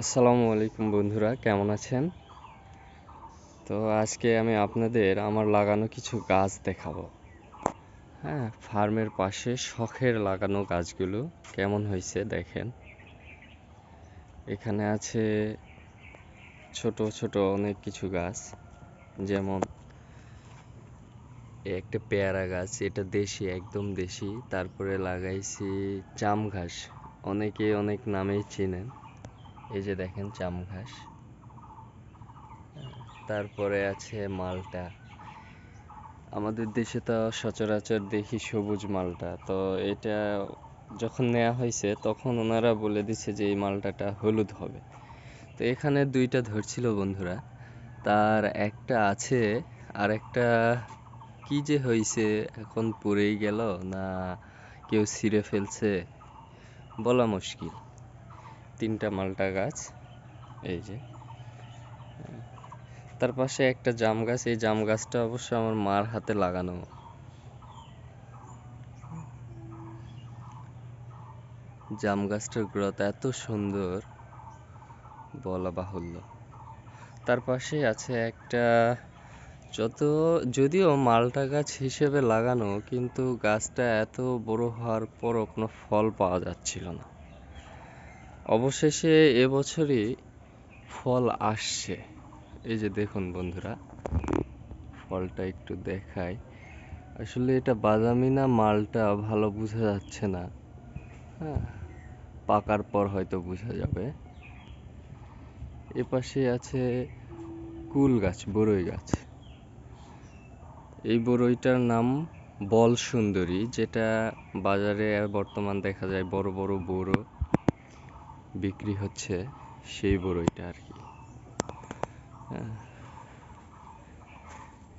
আসসালামু আলাইকুম বন্ধুরা, কেমন আছেন? তো আজকে আমি আপনাদের আমার লাগানো কিছু গাছ দেখাবো। হ্যাঁ ফার্মের পাশে শখের লাগানো গাছগুলো কেমন হয়েছে দেখেন। এখানে আছে ছোট ছোট অনেক কিছু গাছ, যেমন একটা পেয়ারা গাছ, এটা দেশি, একদম দেশি। তারপরে লাগাইছি জাম ঘাস, অনেকে অনেক নামেই চিনেন। এই যে দেখেন জাম ঘাস। তারপরে আছে মালটা। আমাদের দেশে তো সচরাচর দেখি সবুজ মালটা। তো এটা যখন নেওয়া হয়েছে, তখন ওনারা বলে দিছে যে এই মালটাটা হলুদ হবে। তো এখানে দুইটা ধরছিল বন্ধুরা। তার একটা আছে আর একটা কি যে হয়েছে এখন পড়েই গেল না কেউ ছিঁড়ে ফেলছে, বলা মুশকিল। তিনটা মালটা গাছ, এই যে। তার পাশে একটা জাম গাছ, এই জাম গাছটা অবশ্য আমার মার হাতে লাগানো। জাম গাছটার গ্রোথ এত সুন্দর, বলা বাহুল্য। তার পাশে আছে একটা যত, যদিও মালটা গাছ হিসেবে লাগানো, কিন্তু গাছটা এত বড় হওয়ার পরও কোনো ফল পাওয়া যাচ্ছিল না। অবশেষে এবছরই ফল আসছে। এই যে দেখুন বন্ধুরা, ফলটা একটু দেখাই। আসলে এটা বাদামি না, মালটা ভালো বোঝা যাচ্ছে না। হ্যাঁ পাকার পর হয়তো বোঝা যাবে। এপাশে আছে কুল গাছ বড়ই গাছ। এই বড়ইটার নাম বল সুন্দরী যেটা বাজারে বর্তমান দেখা যায় বড় বড় বড়। বিক্রি হচ্ছে সেই বড়ইটা আর কি। হ্যাঁ।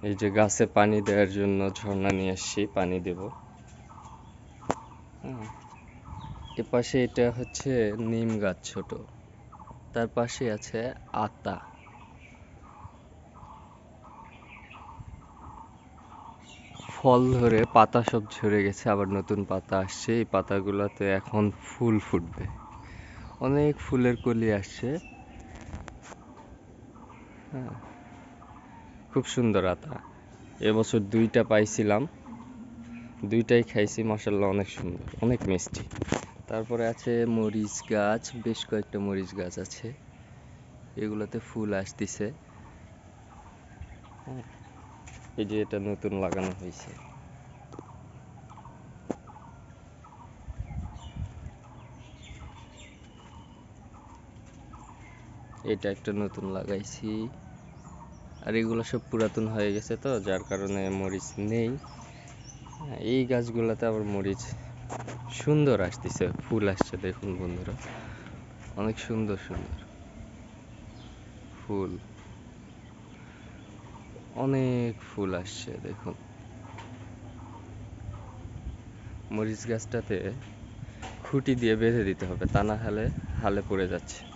এই যে গাছে পানি দেওয়ার জন্য ঝর্ণা নিয়ে আসছি, পানি দেব। হ্যাঁ। এ পাশে এটা হচ্ছে নিম গাছ ছোট। তার পাশে আছে আতা। ফল ধরে পাতা সব ঝরে গেছে, আবার নতুন পাতা আসছে। এই পাতাগুলোতে এখন ফুল ফুটবে। অনেক ফুলের কলি আসছে। হ্যাঁ। খুব সুন্দর আতা। এবছর দুইটা পাইছিলাম। দুইটাই খাইছি মশাল্লা অনেক সুন্দর, অনেক মিষ্টি। তারপরে আছে মরিচ গাছ, বেশ কয়েকটা মরিচ গাছ আছে। এগুলোতে ফুল আসতেছে। হ্যাঁ। এই যে এটা নতুন লাগানো হয়েছে এটা একটা নতুন লাগাইছি। আর এগুলো সব পুরাতন হয়ে গেছে তো, যার কারণে মরিচ নেই। এই গাছগুলোতে আবার মরিচ সুন্দর আসতেছে, ফুল আসছে দেখুন বন্ধুরা। অনেক সুন্দর সুন্দর। ফুল। অনেক ফুল আসছে দেখুন। মরিচ গাছটাতে খুঁটি দিয়ে বেঁধে দিতে হবে, তা না হলে হালে পড়ে যাচ্ছে।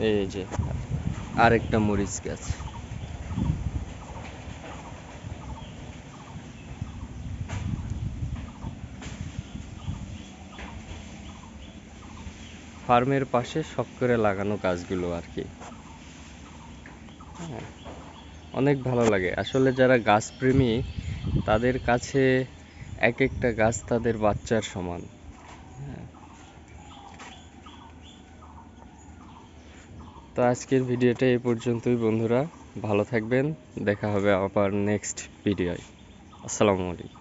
এই যে আরেকটা মরিচ গাছ। ফার্মের পাশে শখ করে লাগানো গাছগুলো আর কি। হ্যাঁ, অনেক ভালো লাগে। আসলে যারা গাছপ্রেমী তাদের কাছে এক একটা গাছ তাদের বাচ্চার সমান। তো আজকের ভিডিওটা এই পর্যন্তই, বন্ধুরা। ভালো থাকবেন। দেখা হবে আবার নেক্সট ভিডিওয় আসসালামু আলাইকুম।